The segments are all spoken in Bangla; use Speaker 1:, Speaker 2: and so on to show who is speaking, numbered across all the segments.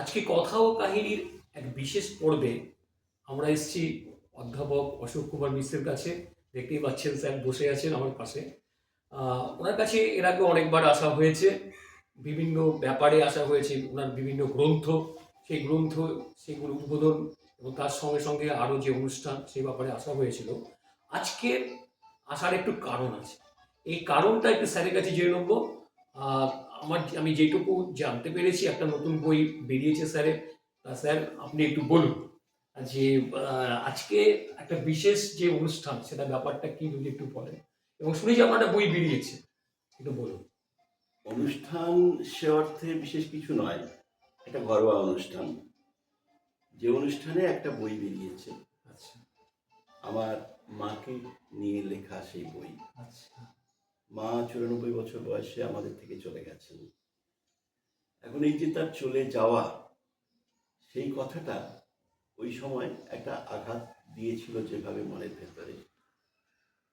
Speaker 1: আজকে কথা ও কাহিনীর এক বিশেষ পর্বে আমরা এসেছি অধ্যাপক অশোক কুমার মিশ্রের কাছে। দেখতেই পাচ্ছেন স্যার বসে আছেন আমার পাশে। ওনার কাছে এর আগে অনেকবার আসা হয়েছে। বিভিন্ন ব্যাপারে আসা হয়েছে। ওনার বিভিন্ন গ্রন্থ, সেই গ্রন্থ, সেগুলো উদ্বোধন এবং তার সঙ্গে সঙ্গে আরও যে অনুষ্ঠান, সেই ব্যাপারে আসা হয়েছিল। আজকে আসার একটু কারণ আছে। এই কারণটা একটু স্যারের কাছে জেনে নেব। আমার আমি যেটুকু জানতে পেরেছি একটা নতুন বই বেরিয়েছে স্যারের তা স্যার আপনি একটু বলুন যে আজকে একটা বিশেষ যে অনুষ্ঠান সেটা ব্যাপারটা কি যদি একটু বলেন। এবং শুনেছি আপনার একটা বই বেরিয়েছে একটু বলুন।
Speaker 2: অনুষ্ঠান সে অর্থে বিশেষ কিছু নয় একটা ঘরোয়া অনুষ্ঠান। যে অনুষ্ঠানে একটা বই বেরিয়েছে।
Speaker 1: আচ্ছা।
Speaker 2: আমার মাকে নিয়ে লেখা সেই বই।
Speaker 1: আচ্ছা।
Speaker 2: মা চুরানব্বই বছর বয়সে আমাদের থেকে চলে গেছেন। এখন এই যে তার চলে যাওয়া, সেই কথাটা ওই সময় একটা আঘাত দিয়েছিল যেভাবে মনের ভেতরে।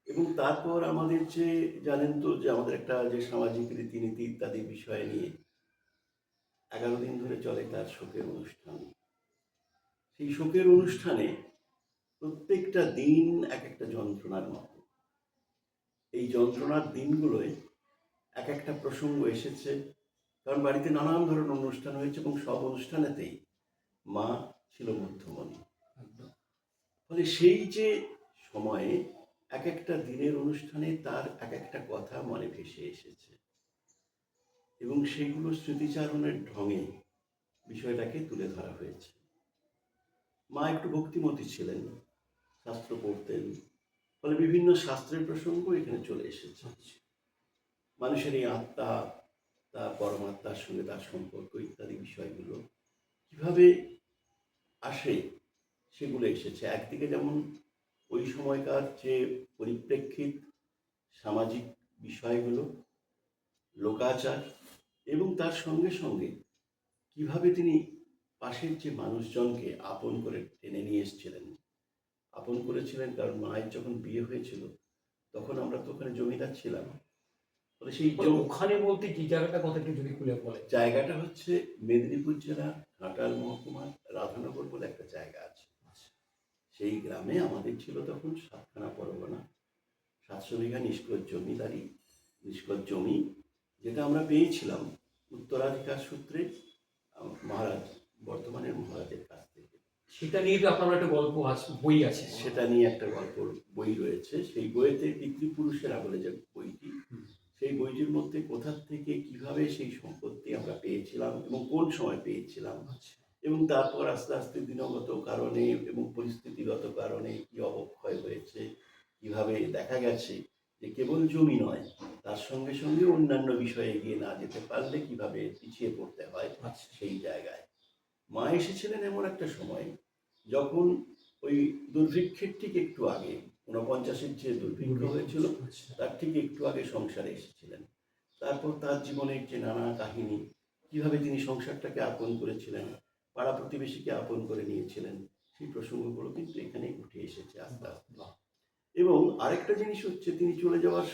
Speaker 2: এবং তারপর আমাদের যে, জানেন তো যে আমাদের একটা যে সামাজিক রীতিনীতি ইত্যাদি বিষয় নিয়ে এগারো দিন ধরে চলে তার শোকের অনুষ্ঠান। সেই শোকের অনুষ্ঠানে প্রত্যেকটা দিন এক একটা যন্ত্রণার মতো। এই যন্ত্রণার দিনগুলোয় এক একটা প্রসঙ্গ এসেছে। কারণ বাড়িতে নানান ধরনের অনুষ্ঠান হয়েছে এবং সব অনুষ্ঠানেতেই মা ছিল মধ্যমণি। ফলে সেই যে সময়ে এক একটা দিনের অনুষ্ঠানে তার এক একটা কথা মনে ভেসে এসেছে। এবং সেগুলো স্মৃতিচারণের ঢঙে বিষয়টাকে তুলে ধরা হয়েছে। মা একটু ভক্তিমতী ছিলেন শাস্ত্র পড়তেন ফলে বিভিন্ন শাস্ত্রের প্রসঙ্গ এখানে চলে এসেছে। মানুষের এই আত্মা, তার পরমাত্মার সঙ্গে তার সম্পর্ক ইত্যাদি বিষয়গুলো কীভাবে আসে সেগুলো এসেছে। একদিকে যেমন ওই সময়কার যে পরিপ্রেক্ষিত সামাজিক বিষয়গুলো, লোকাচার এবং তার সঙ্গে সঙ্গে কীভাবে তিনি পাশের যে মানুষজনকে আপন করে টেনে নিয়ে এসেছিলেন আপন করেছিলেন কারণ মায়ের যখন বিয়ে হয়েছিল তখন আমরা তো ওখানে জমিদার ছিলাম। সেই
Speaker 1: মানে ওখানে বলতে কি জায়গাটা কথা একটু যদি খুলে বলেন?
Speaker 2: জায়গাটা হচ্ছে মেদিনীপুর জেলা ঘাটাল মহকুমার রাধানগর বলে একটা জায়গা আছে। সেই গ্রামে আমাদের ছিল তখন সাতখানা পরগনা সাতশো বিঘা নিষ্কর জমিদারি নিষ্কর জমি যেটা আমরা পেয়েছিলাম। উত্তরাধিকার সূত্রে মহারাজ বর্তমানের মহারাজের কাছ
Speaker 1: সেটা নিয়ে তো আপনার একটা গল্প আছে বই আছে।
Speaker 2: সেটা নিয়ে একটা গল্প বই রয়েছে। সেই বইয়েতে পিতৃপুরুষেরা বলে যে বইটি সেই বইটির মধ্যে কোথা থেকে কীভাবে সেই সম্পত্তি আমরা পেয়েছিলাম এবং কোন সময় পেয়েছিলাম
Speaker 1: আচ্ছা।
Speaker 2: এবং তারপর আস্তে আস্তে দিনগত কারণে এবং পরিস্থিতিগত কারণে কি অবক্ষয় হয়েছে কীভাবে দেখা গেছে যে কেবল জমি নয় তার সঙ্গে সঙ্গে অন্যান্য বিষয়ে এগিয়ে না যেতে পারলে কীভাবে পিছিয়ে পড়তে হয়
Speaker 1: আচ্ছা।
Speaker 2: সেই জায়গায়। মা এসেছিলেন এমন একটা সময়। যখন ওই দুর্ভিক্ষের ঠিক একটু আগে ঊনপঞ্চাশের যে দুর্ভিক্ষ হয়েছিল
Speaker 1: আচ্ছা।
Speaker 2: তার ঠিক একটু আগে সংসারে এসেছিলেন। তারপর তার জীবনের যে নানা কাহিনী কীভাবে তিনি সংসারটাকে আপন করেছিলেন পাড়া প্রতিবেশীকে আপন করে নিয়েছিলেন সেই প্রসঙ্গগুলো কিন্তু এখানে উঠে এসেছে আস্তে আস্তে। এবং আরেকটা জিনিস হচ্ছে তিনি চলে যাওয়ার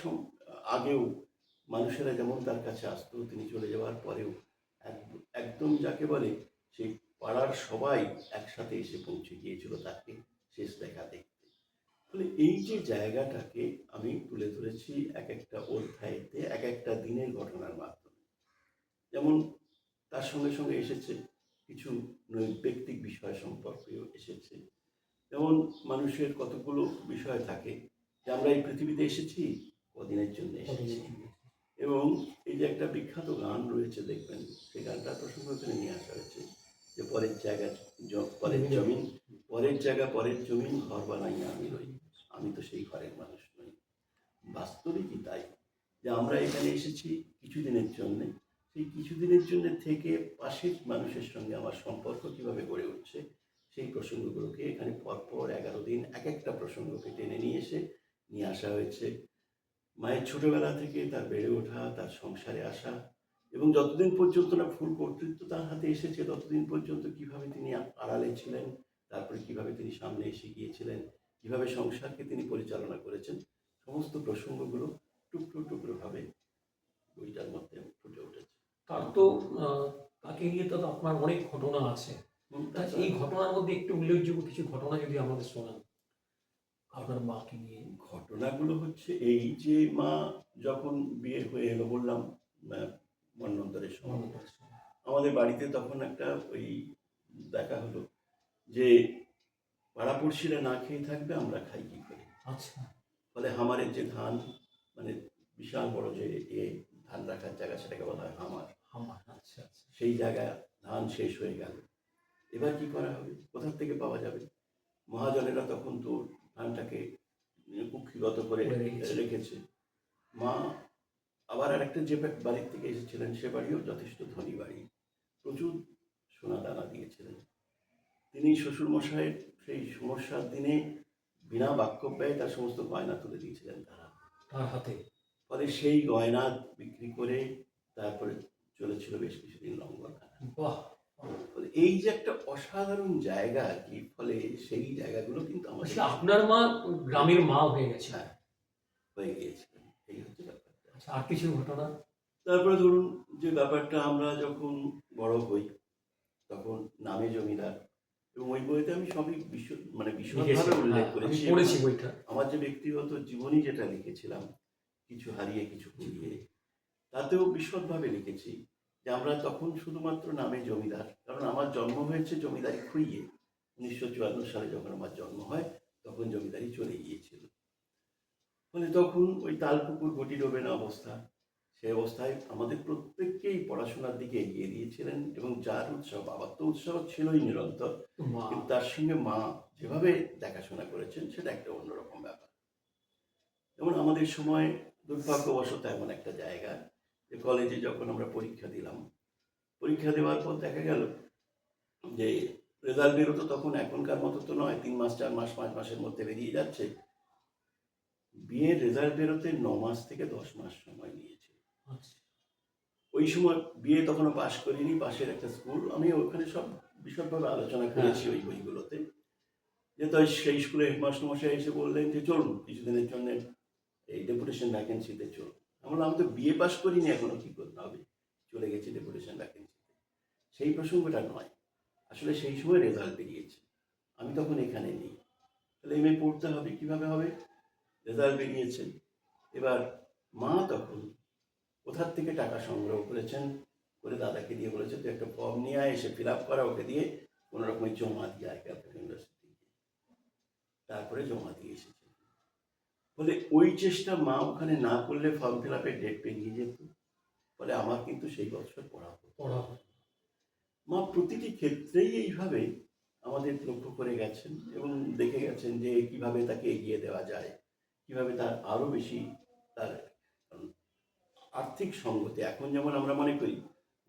Speaker 2: আগেও মানুষেরা যেমন তার কাছে আসতো তিনি চলে যাওয়ার পরেও এক- একদম যাকে বলে সেই পাড়ার সবাই একসাথে এসে পৌঁছে গিয়েছিল তাকে শেষ দেখা দেখতে। ফলে এই যে জায়গাটাকে আমি তুলে ধরেছি এক একটা অধ্যায়েতে এক একটা দিনের ঘটনার মাধ্যমে। যেমন তার সঙ্গে সঙ্গে এসেছে কিছু নৈবেক্তিক বিষয় সম্পর্কেও এসেছে। যেমন মানুষের কতগুলো বিষয় থাকে যে আমরা এই পৃথিবীতে এসেছি কদিনের জন্য এসেছি। এবং এই যে একটা বিখ্যাত গান রয়েছে দেখবেন সেই গানটা প্রসঙ্গ নিয়ে আসা হয়েছে। যে পরের জায়গা পরের জমিন পরের জায়গা পরের জমিন ঘর বানাই আমি রই। আমি তো সেই ঘরের মানুষ নই। বাস্তবিকই তাই। যে আমরা এখানে এসেছি কিছুদিনের জন্যে। সেই কিছুদিনের জন্য থেকে পাশের মানুষের সঙ্গে আমার সম্পর্ক কীভাবে গড়ে উঠছে সেই প্রসঙ্গগুলোকে এখানে পরপর এগারো দিন এক একটা প্রসঙ্গকে টেনে নিয়ে এসে নিয়ে আসা হয়েছে। মায়ের ছোটবেলা থেকে তার বেড়ে ওঠা তার সংসারে আসা এবং যতদিন পর্যন্ত না ফুল কর্তৃত্ব তার হাতে এসেছে ততদিন পর্যন্ত কীভাবে তিনি আড়ালে ছিলেন তারপরে কীভাবে তিনি সামনে এসে গিয়েছিলেন কীভাবে সংসারকে তিনি পরিচালনা করেছেন সমস্ত প্রসঙ্গগুলো টুকরো টুকরো ভাবে বইটার মধ্যে ফুটে উঠেছে।
Speaker 1: তার তো তাকে নিয়ে তো আপনার অনেক ঘটনা আছে। এই ঘটনার মধ্যে একটু উল্লেখযোগ্য কিছু ঘটনা যদি আমাদের শোনান। আপনার মাকে নিয়ে।
Speaker 2: ঘটনাগুলো হচ্ছে এই যে মা যখন বিয়ে হয়ে এলো বললাম মন্বন্তরের সময়। আমাদের বাড়িতে তখন একটা ওই দেখা হলো যে পাড়াপড়শিরা না খেয়ে থাকবে আমরা খাই কি করে?
Speaker 1: আচ্ছা।
Speaker 2: ফলে হামারের যে ধান মানে বিশাল বড় যে এ ধান রাখার জায়গা সেটাকে বলা হয় হামার।
Speaker 1: আচ্ছা আচ্ছা।
Speaker 2: সেই জায়গা ধান শেষ হয়ে গেল। এবার কি করা হবে? কোথার থেকে পাওয়া যাবে? মহাজনেরা তখন তো ধানটাকে কুক্ষিগত করে।
Speaker 1: রেখেছে।
Speaker 2: মা আবার আর একটা যে বাড়ির থেকে এসেছিলেন সে বাড়িও যথেষ্ট ধনী বাড়ি। প্রচুর সোনা দানা দিয়েছিলেন। তিনি শ্বশুরমশাইয়ের সেই সমস্যার দিনে বিনা বাক্য ব্যয় তার সমস্ত গয়না তুলে দিয়েছিলেন তারা।
Speaker 1: তার হাতে।
Speaker 2: ফলে সেই গয়না বিক্রি করে তারপরে চলেছিল বেশ কিছুদিন লঙ্গরখানা।
Speaker 1: বাহ!
Speaker 2: এই যে একটা অসাধারণ জায়গা আর কি ফলে সেই জায়গাগুলো কিন্তু
Speaker 1: আমার আপনার মা গ্রামের মা হয়ে গেছে
Speaker 2: হ্যাঁ হয়ে গিয়েছিলেন। এই হচ্ছে
Speaker 1: আচ্ছা আর কিছু ঘটনা?
Speaker 2: তারপরে ধরুন যে ব্যাপারটা আমরা যখন বড় হই তখন নামে জমিদার এবং ওই বইতে আমি সবই বিশ্ব মানে
Speaker 1: লিখেছেন,
Speaker 2: উল্লেখ
Speaker 1: হ্যাঁ,
Speaker 2: করেছি
Speaker 1: পড়েছি বইটা।
Speaker 2: আমার যে ব্যক্তিগত জীবনী যেটা লিখেছিলাম কিছু হারিয়ে কিছু কুড়িয়ে তাতেও বিশদভাবে লিখেছি যে আমরা তখন শুধুমাত্র নামে জমিদার। কারণ আমার জন্ম হয়েছে জমিদারি খুইয়ে উনিশশো চুয়ান্ন সালে যখন আমার জন্ম হয় তখন জমিদারি চলে গিয়েছিল। ফলে তখন ওই তালপুকুর গটি ডোবে না অবস্থা সেই অবস্থায় আমাদের প্রত্যেককেই পড়াশোনার দিকে এগিয়ে দিয়েছিলেন এবং যার উৎসব বাবার তো উৎসব ছিলই নিরন্তর। কিন্তু তার সঙ্গে মা যেভাবে দেখাশোনা করেছেন সেটা একটা অন্যরকম ব্যাপার। যেমন আমাদের সময় দুর্ভাগ্যবশত এমন একটা জায়গা যে কলেজে যখন আমরা পরীক্ষা দিলাম পরীক্ষা দেওয়ার পর দেখা গেল যে রেজাল্ট বেরোতো তখন এখনকার মতো তো নয় তিন মাস চার মাস পাঁচ মাসের মধ্যে বেরিয়ে যাচ্ছে। বিয়ের রেজাল্ট বেরোতে ন মাস থেকে দশ মাস সময় নিয়েছে।
Speaker 1: আচ্ছা।
Speaker 2: ওই সময় বিয়ে তখনও পাশ করিনি পাশের একটা স্কুল আমি ওখানে সব বিশদভাবে আলোচনা করেছি ওই বইগুলোতে। যে তো সেই স্কুলে হেডমাস্টারমশাই এসে বললেন যে চলুন কিছুদিনের জন্য এই ডেপুটেশন ভ্যাকেন্সিতে চলুন। আমরা বললাম, আমি তো বিয়ে পাশ করিনি এখনও কি করতে হবে? চলে গেছি ডেপুটেশন ভ্যাকেন্সিতে সেই প্রসঙ্গটা নয়। আসলে সেই সময় রেজাল্ট বেরিয়েছে। আমি তখন এখানে নেই। তাহলে এম পড়তে হবে কীভাবে হবে? রেজাল্ট বেরিয়েছে। এবার মা তখন কোথার থেকে টাকা সংগ্রহ করেছেন করে দাদাকে দিয়ে বলেছে তুই একটা ফর্ম নিয়ে আয় এসে ফিল আপ করা ওকে দিয়ে কোনো রকমের জমা দিয়ে আয় ক্যালকাটা ইউনিভার্সিটি তারপরে জমা দিয়ে এসেছে। বলে ওই চেষ্টা মা ওখানে না করলে ফর্ম ফিল আপের ডেট পেরিয়ে যেত। ফলে আমার কিন্তু সেই বছর পড়া
Speaker 1: পড়া
Speaker 2: মা প্রতিটি ক্ষেত্রেই এইভাবে আমাদের লক্ষ্য করে গেছেন এবং দেখে গেছেন যে কীভাবে তাকে এগিয়ে দেওয়া যায়। কীভাবে তার আরও বেশি তার আর্থিক সঙ্গতি এখন যেমন আমরা মনে করি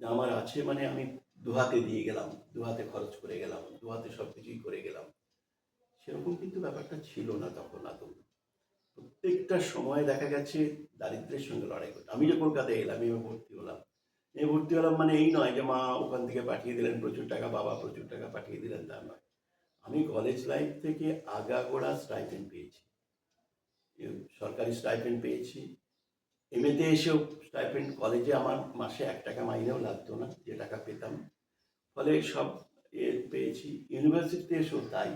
Speaker 2: যে আমার আছে মানে আমি দুহাতে দিয়ে গেলাম দুহাতে খরচ করে গেলাম দুহাতে সব কিছুই করে গেলাম। সেরকম কিন্তু ব্যাপারটা ছিল না তখন আদৌ প্রত্যেকটা সময় দেখা গেছে দারিদ্রের সঙ্গে লড়াই করতে। আমি যে কলকাতায় এলাম এবার ভর্তি হলাম। এই ভর্তি হলাম মানে এই নয় যে মা ওখান থেকে পাঠিয়ে দিলেন প্রচুর টাকা বাবা প্রচুর টাকা পাঠিয়ে দিলেন তা নয় আমি কলেজ লাইফ থেকে আগাগোড়া স্টাইপেন্ড পেয়েছি। এ, সরকারি স্টাইপেন্ড পেয়েছি। এমএতে এসেও স্টাইপেন্ড কলেজে আমার মাসে এক টাকা মাইনেও লাগতো না যে টাকা পেতাম। ফলে সব এ পেয়েছি। ইউনিভার্সিটিতে এসেও তাই।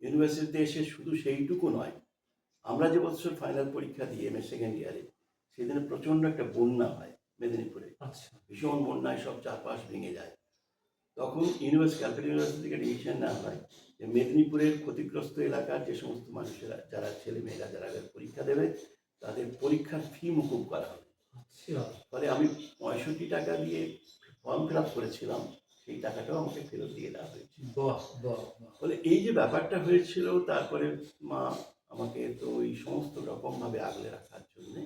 Speaker 2: ইউনিভার্সিটিতে এসে শুধু সেইটুকু নয় আমরা যে বছর ফাইনাল পরীক্ষা দিই এম এ সেকেন্ড ইয়ারে সেদিনে প্রচণ্ড একটা বন্যা হয় মেদিনীপুরে।
Speaker 1: আচ্ছা।
Speaker 2: ভীষণ বন্যায় সব চারপাশ ভেঙে যায়। তখন ইউনিভার্সিটি ক্যালকাটা ইউনিভার্সিটি থেকে ডিসিশন নেওয়া হয় যে মেদিনীপুরের ক্ষতিগ্রস্ত এলাকার যে সমস্ত মানুষেরা যারা ছেলে মেয়েরা যারা পরীক্ষা দেবে তাদের পরীক্ষার ফি মুকুব করা হবে।
Speaker 1: আচ্ছা।
Speaker 2: ফলে আমি পঁয়ষট্টি টাকা দিয়ে ফর্ম ফিল আপ করেছিলাম সেই টাকাটাও আমাকে ফেরত দিয়ে দেওয়া হয়েছে। ফলে এই যে ব্যাপারটা হয়েছিল তারপরে মা আমাকে তো ওই সমস্ত রকমভাবে আগলে রাখার জন্যে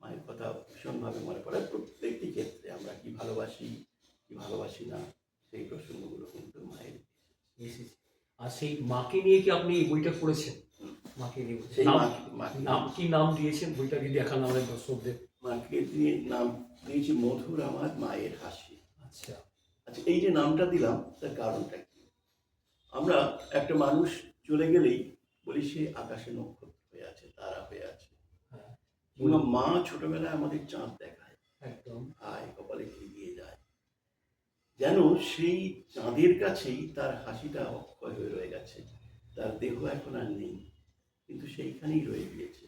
Speaker 2: মায়ের কথা ভীষণভাবে মনে পড়ে। প্রত্যেকটি ক্ষেত্রে আমরা কি ভালোবাসি কি ভালোবাসি না সেই প্রসঙ্গগুলো কিন্তু মায়ের
Speaker 1: এসেছে। আর সেই মাকে নিয়ে কি আপনি এই বইটা পড়েছেন মাকে নিয়ে নাম কি নাম দিয়েছেন? বইটা যদি দেখান আমাদের দর্শকদের।
Speaker 2: মাকে দিয়ে নাম দিয়েছি মধুর আমার মায়ের হাসি।
Speaker 1: আচ্ছা।
Speaker 2: আচ্ছা এই যে নামটা দিলাম তার কারণটা কি? আমরা একটা মানুষ চলে গেলেই বলি সে আকাশে নক্ষত্র হয়ে আছে তারা হয়ে আছে।
Speaker 1: হ্যাঁ।
Speaker 2: কিংবা মা ছোটবেলায় আমাদের চাঁদ দেখায়।
Speaker 1: একদম।
Speaker 2: আয় কপালে কি যেন সেই চাঁদের কাছেই তার হাসিটা অক্ষয় হয়ে রয়ে গেছে। তার দেহ এখন আর নেই কিন্তু সেইখানেই রয়ে গিয়েছে।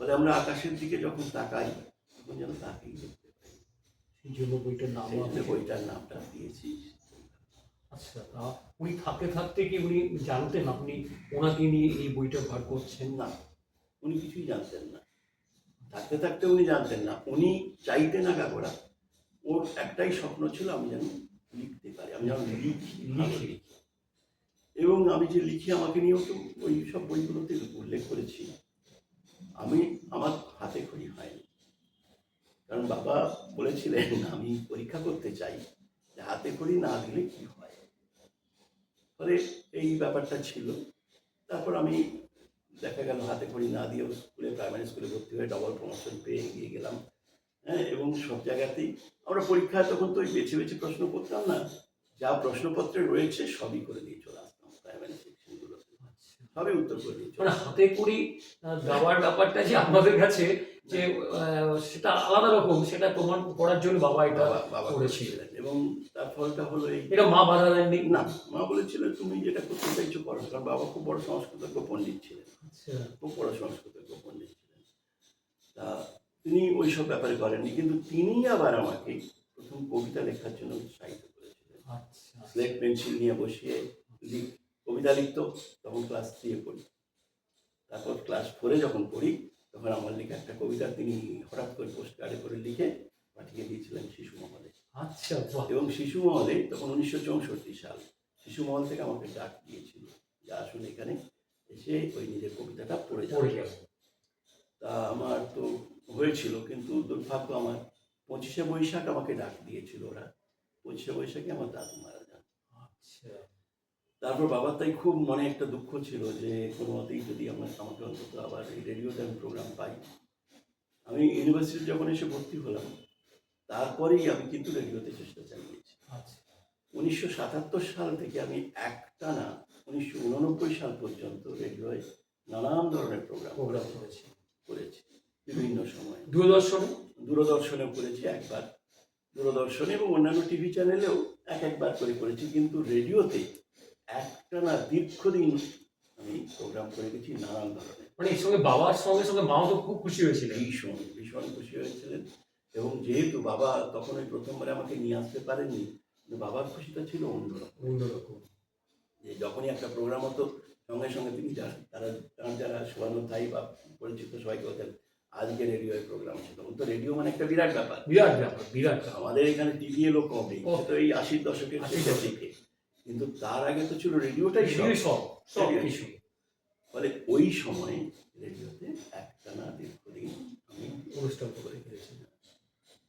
Speaker 2: ফলে আমরা আকাশের দিকে যখন তাকাই তখন যেন তাকেই দেখতে পাই।
Speaker 1: সেই জন্য বইটার নাম
Speaker 2: বইটার নামটা দিয়েছি।
Speaker 1: আচ্ছা তা উনি থাকতে থাকতে কি উনি জানতেন আপনি ওনাকে নিয়ে এই বইটা ভার করছেন?
Speaker 2: না উনি কিছুই জানতেন না। থাকতে থাকতে উনি জানতেন না। উনি চাইতেন না গাগোড়া ওর একটাই স্বপ্ন ছিল আমি যেন লিখতে পারি। আমি লিখি
Speaker 1: লিখি।
Speaker 2: লিখি। এবং আমি যে লিখি আমাকে নিয়েও তো ওই সব বইগুলোতে উল্লেখ করেছি। আমি আমার হাতে খড়ি হয়নি। কারণ বাবা বলেছিলেন আমি পরীক্ষা করতে চাই যে হাতে খড়ি না দিলে কি হয়? ফলে এই ব্যাপারটা ছিল। তারপর আমি দেখা গেল হাতে খড়ি না দিয়েও স্কুলে প্রাইমারি স্কুলে ভর্তি হয়ে ডবল প্রমোশন পেয়ে এগিয়ে গেলাম। হ্যাঁ এবং সব জায়গাতেই আমরা পরীক্ষায় তখন তো ওই বেছে বেছে প্রশ্ন করতাম না। যা প্রশ্নপত্রে রয়েছে সবই করে দিয়ে চলে আসতাম প্রাইমারি সবই উত্তর করে দিয়ে
Speaker 1: মানে হাতে করি দেওয়ার ব্যাপারটা যে আপনাদের কাছে যে সেটা আলাদা রকম সেটা প্রমাণ করার জন্য বাবা এটা
Speaker 2: বাবা
Speaker 1: করেছিলেন
Speaker 2: এবং তার ফলটা হলো এই
Speaker 1: এটা মা বাধা দেননি
Speaker 2: না মা বলেছিলেন তুমি যেটা করতে চাইছো করো। কারণ বাবা খুব বড় সংস্কৃতজ্ঞ পণ্ডিত ছিলেন।
Speaker 1: আচ্ছা।
Speaker 2: খুব বড় সংস্কৃতজ্ঞ পণ্ডিত ছিলেন। তা তিনি ওই সব ব্যাপারে করেননি কিন্তু তিনি আবার আমাকে প্রথম কবিতা লেখার জন্য উৎসাহিত করেছিলেন।
Speaker 1: আচ্ছা।
Speaker 2: স্লেট পেন্সিল নিয়ে বসিয়ে লিখ কবিতা লিখত তখন ক্লাস থ্রিয়ে পড়ি। তারপর ক্লাস ফোরে যখন পড়ি তখন আমার লেখা একটা কবিতা তিনি হঠাৎ করে পোস্ট কার্ডে করে লিখে পাঠিয়ে দিয়েছিলেন শিশু মহলে।
Speaker 1: আচ্ছা
Speaker 2: এবং শিশু মহলে তখন উনিশশো চৌষট্টি সাল শিশু মহল থেকে আমাকে ডাক দিয়েছিল যে আসুন এখানে এসে ওই নিজের কবিতাটা পড়ে যাবে তা আমার তো হয়েছিল কিন্তু দুর্ভাগ্য আমার পঁচিশে বৈশাখ আমাকে ডাক দিয়েছিল ওরা। পঁচিশে বৈশাখে আমার দাদু মারা যান।
Speaker 1: আচ্ছা।
Speaker 2: তারপর বাবার তাই খুব মনে একটা দুঃখ ছিল যে কোনো মতেই যদি আমার আমাকে অন্তত আবার এই রেডিওতে আমি প্রোগ্রাম পাই। আমি ইউনিভার্সিটি যখন এসে ভর্তি হলাম তারপরেই আমি কিন্তু রেডিওতে চেষ্টা চালিয়েছি।
Speaker 1: আচ্ছা।
Speaker 2: উনিশশো সাতাত্তর সাল থেকে আমি একটানা উনিশশো উননব্বই সাল পর্যন্ত রেডিওয় নানান ধরনের প্রোগ্রাম
Speaker 1: প্রোগ্রাম করেছি।
Speaker 2: করেছি। বিভিন্ন সময়।
Speaker 1: দূরদর্শনে?
Speaker 2: দূরদর্শনেও করেছি একবার। দূরদর্শনে এবং অন্যান্য টিভি চ্যানেলেও এক একবার করে করেছি কিন্তু রেডিওতে একটা না দীর্ঘদিন আমি প্রোগ্রাম করে গেছি নানান ধরনের।
Speaker 1: মানে এর সঙ্গে বাবার সঙ্গে সঙ্গে মাও তো খুব খুশি হয়েছিলেন।
Speaker 2: ভীষণ ভীষণ খুশি হয়েছিলেন। এবং যেহেতু বাবা তখন ওই প্রথমবার আমাকে নিয়ে আসতে পারেননি বাবার খুশিটা ছিল অন্যরকম
Speaker 1: অন্যরকম
Speaker 2: যে যখনই একটা প্রোগ্রাম হতো সঙ্গে সঙ্গে তিনি যারা তারা তার যারা শোয়ানো থাই বা পরিচিত সবাইকে বলতেন আজকে রেডিওয় প্রোগ্রাম ছিল তখন তো রেডিও মানে একটা বিরাট ব্যাপার।
Speaker 1: বিরাট ব্যাপার বিরাট
Speaker 2: আমাদের এখানে টিভি এলো কমে
Speaker 1: কম।
Speaker 2: তো এই আশির দশকের শেষের। দিকে। কিন্তু তার আগে তো ছিল রেডিওটাই সব।
Speaker 1: সব কিছু।
Speaker 2: ফলে ওই সময়ে রেডিওতে একটানা দীর্ঘদিন আমি
Speaker 1: অনুষ্ঠান করে গেছেন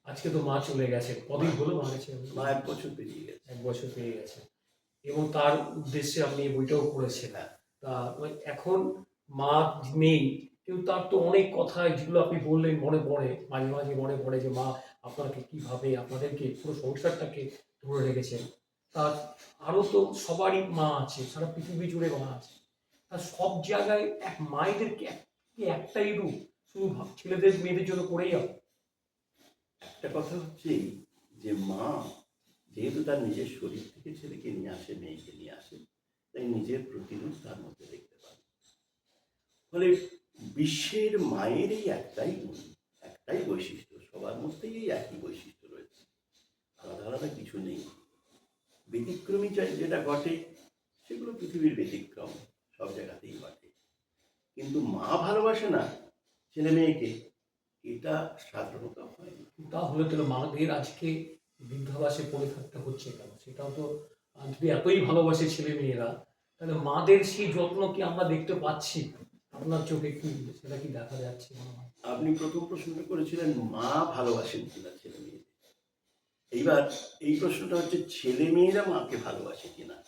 Speaker 1: আজকে তো মা চলে গেছে। কদিন হলো মা গেছে?
Speaker 2: মা এক বছর পেরিয়ে গেছে।
Speaker 1: এক বছর পেয়ে গেছে। এবং তার উদ্দেশ্যে আপনি এই বইটাও পড়েছেন।
Speaker 2: হ্যাঁ।
Speaker 1: তা মানে এখন মা নেই কিন্তু তার তো অনেক কথা, যেগুলো আপনি বললেন মনে পড়ে, মাঝে মাঝে মনে পড়ে যে, মা, আপনাকে কীভাবে, আপনাদেরকে পুরো সংসারটাকে ধরে রেখেছেন? তার আরও তো সবারই মা আছে, সারা পৃথিবী জুড়ে মা আছে। তার সব জায়গায় এক মায়েদেরকে এক- একটাই রূপ? শুধু ছেলেদের, মেয়েদের জন্য করেই হবে।
Speaker 2: একটা কথা হচ্ছে যে, মা যেহেতু তার নিজের শরীর থেকে ছেলেকে নিয়ে আসে, মেয়েকে নিয়ে আসে, তাই নিজের প্রতিরূপ তার মধ্যে দেখতে পাবে। ফলে বিশ্বের মায়ের এই একটাই গুণ, একটাই বৈশিষ্ট্য, সবার মধ্যেই এই একই বৈশিষ্ট্য রয়েছে। আলাদা আলাদা কিছু নেই। ব্যতিক্রমী যা- যেটা ঘটে, সেগুলো পৃথিবীর ব্যতিক্রম, সব জায়গাতেই ঘটে। কিন্তু মা ভালোবাসে না ছেলে মেয়েকে, এটা সাধারণত হয়
Speaker 1: তাহলে তো মাদের আজকে বৃদ্ধাবাসে পড়ে থাকতে হচ্ছে কেন? সেটাও তো যদি এতই ভালোবাসে ছেলে মেয়েরা, তাহলে মাদের সেই যত্ন কি আমরা দেখতে পাচ্ছি? আপনার চোখে কি, সেটা কি দেখা যাচ্ছে
Speaker 2: আপনি প্রথম প্রশ্নটা করেছিলেন, মা ভালোবাসেন কিনা ছেলে মেয়েদের? এইবার এই প্রশ্নটা হচ্ছে, ছেলে মেয়েরা মাকে ভালোবাসে কিনা?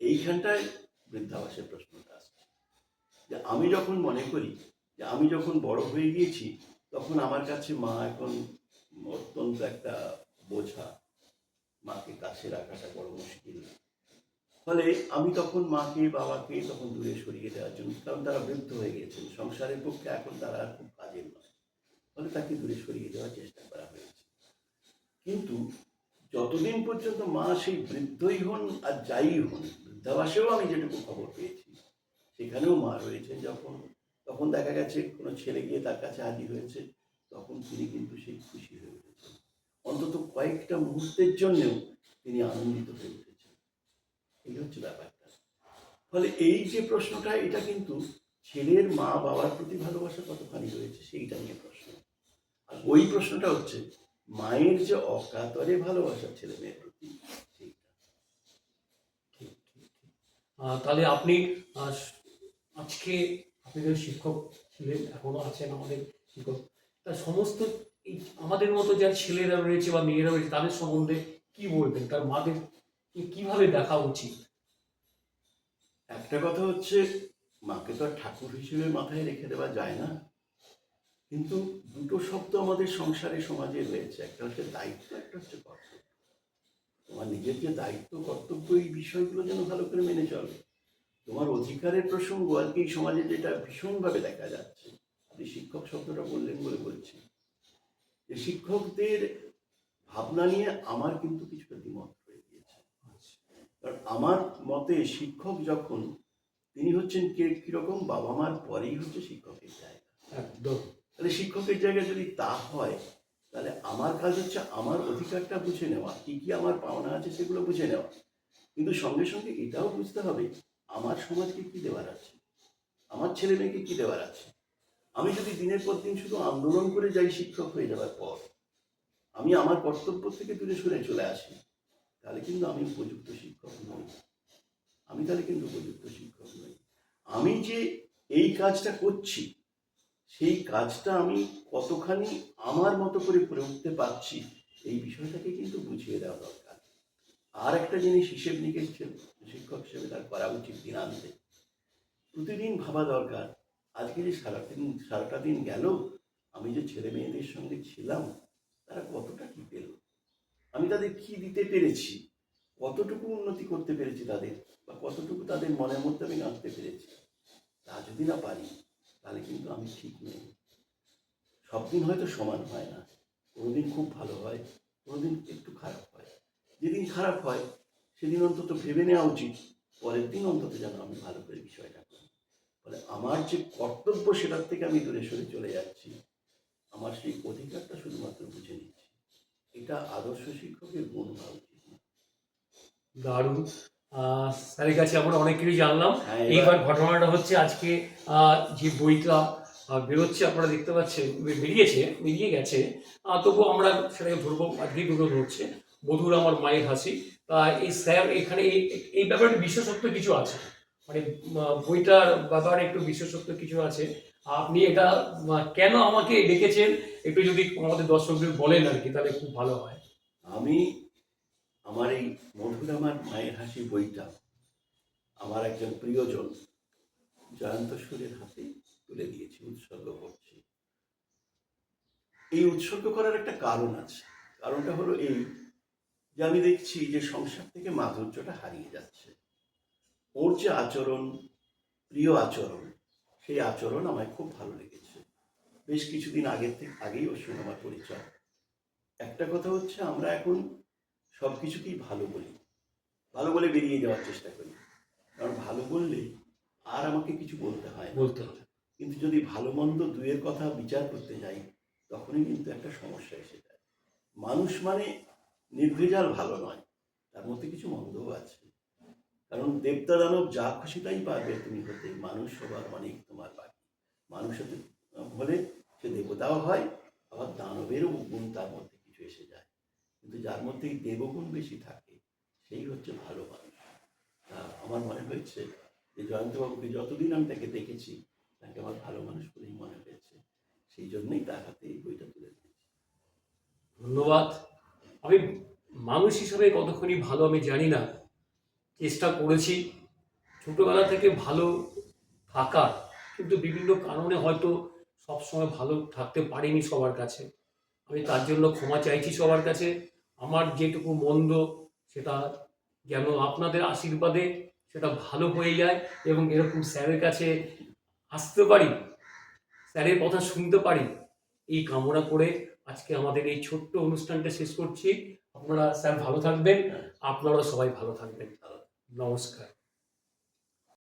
Speaker 2: এইখানটায় বৃদ্ধাবাসের প্রশ্নটা আসছে। যে আমি যখন মনে করি, যে আমি যখন বড় হয়ে গিয়েছি, তখন আমার কাছে মা এখন অত্যন্ত একটা বোঝা। মাকে কাছে রাখাটা বড় মুশকিল ফলে আমি তখন মাকে, বাবাকে তখন দূরে সরিয়ে দেওয়ার জন্য, কারণ তারা বৃদ্ধ হয়ে গেছেন সংসারের পক্ষে এখন তারা আর খুব কাজের নয়। ফলে তাকে দূরে সরিয়ে দেওয়ার চেষ্টা করা হয়েছে। কিন্তু যতদিন পর্যন্ত মা সেই বৃদ্ধই হন আর যাই হন, বৃদ্ধাবাসেও আমি যেটুকু খবর পেয়েছি, সেখানেও মা রয়েছে যখন। তখন দেখা গেছে কোনো ছেলে গিয়ে তার কাছে হাজির হয়েছে, তখন তিনি কিন্তু সেই খুশি হয়ে উঠেছেন। অন্তত কয়েকটা মুহূর্তের জন্যেও তিনি আনন্দিত হয়ে এই হচ্ছে ব্যাপারটা। ফলে এই যে প্রশ্নটা, এটা কিন্তু ছেলের মা বাবার প্রতি ভালোবাসা কতখানি রয়েছে, সেইটা নিয়ে প্রশ্ন। আর ওই প্রশ্নটা হচ্ছে, মায়ের যে অকাতরে ভালোবাসা ছেলে মেয়ের প্রতি
Speaker 1: তাহলে আপনি আজকে আপনি যে শিক্ষক ছিলেন, এখনও আছেন আমাদের শিক্ষক, তা সমস্ত আমাদের মতো যারা ছেলেরা রয়েছে বা মেয়েরা রয়েছে, তাদের সম্বন্ধে কি বলবেন? তার মাদের কীভাবে দেখা উচিত?
Speaker 2: একটা কথা হচ্ছে, মাকে তো আর ঠাকুর হিসেবে মাথায় রেখে দেওয়া যায় না। কিন্তু দুটো শব্দ আমাদের সংসারে, সমাজে রয়েছে। একটা হচ্ছে দায়িত্ব, একটা হচ্ছে কর্তব্য। তোমার নিজের যে দায়িত্ব, কর্তব্য, এই বিষয়গুলো যেন ভালো করে মেনে চলে। তোমার অধিকারের প্রসঙ্গ আজকে এই সমাজে যেটা ভীষণভাবে দেখা যাচ্ছে, আপনি শিক্ষক শব্দটা বললেন বলে বলছি। যে শিক্ষকদের ভাবনা নিয়ে আমার কিন্তু কিছুটা দ্বিমত। কারণ আমার মতে শিক্ষক যখন তিনি হচ্ছেন কে কীরকম বাবা মার পরেই হচ্ছে শিক্ষকের জায়গা।
Speaker 1: একদম।
Speaker 2: তাহলে শিক্ষকের জায়গায় যদি তা হয় তাহলে আমার কাজ হচ্ছে আমার অধিকারটা বুঝে নেওয়া কি কি আমার পাওনা আছে সেগুলো বুঝে নেওয়া। কিন্তু সঙ্গে সঙ্গে এটাও বুঝতে হবে আমার সমাজকে কি দেওয়ার আছে? আমার ছেলে মেয়েকে কি দেওয়ার আছে? আমি যদি দিনের পর দিন শুধু আন্দোলন করে যাই শিক্ষক হয়ে যাওয়ার পর আমি আমার কর্তব্য থেকে দূরে সরে চলে আসি। তাহলে কিন্তু আমি উপযুক্ত শিক্ষক নই। আমি তাহলে কিন্তু উপযুক্ত শিক্ষক নই। আমি যে এই কাজটা করছি, সেই কাজটা আমি কতখানি আমার মতো করে করে উঠতে পারছি, এই বিষয়টাকে কিন্তু বুঝিয়ে দেওয়া দরকার। আর একটা জিনিস হিসেব নিকেশ শিক্ষক হিসেবে তার করা উচিত দিন দিনান্তে প্রতিদিন ভাবা দরকার, আজকে যে সারাদিন, সারাটা দিন গেল, আমি যে ছেলে মেয়েদের সঙ্গে ছিলাম, তারা কতটা কি পেল? আমি তাদের কি দিতে পেরেছি? কতটুকু উন্নতি করতে পেরেছি তাদের? বা কতটুকু তাদের মনের মধ্যে আমি আনতে পেরেছি? তা যদি না পারি, তাহলে কিন্তু আমি ঠিক নেই। সব দিন হয়তো সমান হয় না। কোনোদিন খুব ভালো হয়, কোনোদিন একটু খারাপ হয়। যেদিন খারাপ হয়, সেদিন অন্তত ভেবে নেওয়া উচিত, পরের দিন অন্তত যেন আমি ভালো করে বিষয়টা করি। ফলে আমার যে কর্তব্য, সেটার থেকে আমি দূরে সরে চলে যাচ্ছি। আমার সেই অধিকারটা শুধুমাত্র বুঝে নিচ্ছি। এটা আদর্শ শিক্ষকের গুণ হওয়া উচিত
Speaker 1: দারুণ স্যারের কাছে আমরা অনেক কিছু জানলাম।
Speaker 2: হ্যাঁ,
Speaker 1: এইবার ঘটনাটা হচ্ছে আজকে যে বইটা বেরোচ্ছে আপনারা দেখতে পাচ্ছেন বেরিয়েছে বেরিয়ে গেছে। তবুও আমরা সেটাকে ধরবো আজকেই দুটো ধরছে। মধুর আমার মায়ের হাসি। তা এই স্যার এখানে এই এই ব্যাপারে বিশেষত্ব কিছু আছে? মানে বইটার ব্যাপারে একটু বিশেষত্ব কিছু আছে? আপনি এটা কেন আমাকে ডেকেছেন? একটু যদি আমাদের দর্শকদের বলেন আর কি, তাহলে খুব ভালো হয়।
Speaker 2: আমি, আমার এই মধুর আমার মায়ের হাসি বইটা, আমার একজন প্রিয়জন জয়ন্ত সুরের হাতে তুলে দিয়েছি, উৎসর্গ করছি। এই উৎসর্গ করার একটা কারণ আছে। কারণটা হলো এই যে আমি দেখছি যে সংসার থেকে মাধুর্যটা হারিয়ে যাচ্ছে। ওর যে আচরণ, প্রিয় আচরণ, সেই আচরণ আমায় খুব ভালো লেগেছে। বেশ কিছুদিন আগের থেকে আগেই ওর সঙ্গে আমার পরিচয়। একটা কথা হচ্ছে আমরা এখন সব কিছুকেই ভালো বলি। ভালো বলে বেরিয়ে যাওয়ার চেষ্টা করি। কারণ ভালো বললে আর আমাকে কিছু বলতে হয়
Speaker 1: বলতে হবে
Speaker 2: কিন্তু যদি ভালো মন্দ দুয়ের কথা বিচার করতে যাই তখনই কিন্তু একটা সমস্যা এসে যায়। মানুষ মানে নির্ভেজাল ভালো নয় তার মধ্যে কিছু মন্দও আছে। কারণ দেবতা দানব যা খুশি তাই পারবে তুমি হতে। মানুষ সবার অনেক তোমার বাকি। মানুষ হতে হলে সে দেবতাও হয়, আবার দানবেরও গুণ তার মধ্যে কিছু এসে যায়। কিন্তু যার মধ্যে দেবগুণ বেশি থাকে, সেই হচ্ছে ভালো মানুষ আমার মনে হয়েছে যে জয়ন্তবাবুকে যতদিন আমি তাকে দেখেছি, তাকে আমার ভালো মানুষ বলেই মনে হয়েছে। সেই জন্যই তার হাতে এই বইটা তুলে দিয়েছি।
Speaker 1: ধন্যবাদ। আমি মানুষ হিসাবে কতক্ষণই ভালো আমি জানি না। চেষ্টা করেছি। ছোটবেলা থেকে ভালো থাকার কিন্তু বিভিন্ন কারণে হয়তো সবসময় ভালো থাকতে পারিনি সবার কাছে। আমি তার জন্য ক্ষমা চাইছি সবার কাছে। আমার যেটুকু মন্দ, সেটা যেন আপনাদের আশীর্বাদে সেটা ভালো হয়ে যায় এবং এরকম স্যারের কাছে আসতে পারি, স্যারের কথা শুনতে পারি, এই কামনা করে আজকে আমাদের এই ছোট্ট অনুষ্ঠানটা শেষ করছি। আপনারা স্যার ভালো থাকবেন আপনারা সবাই ভালো থাকবেন। নমস্কার।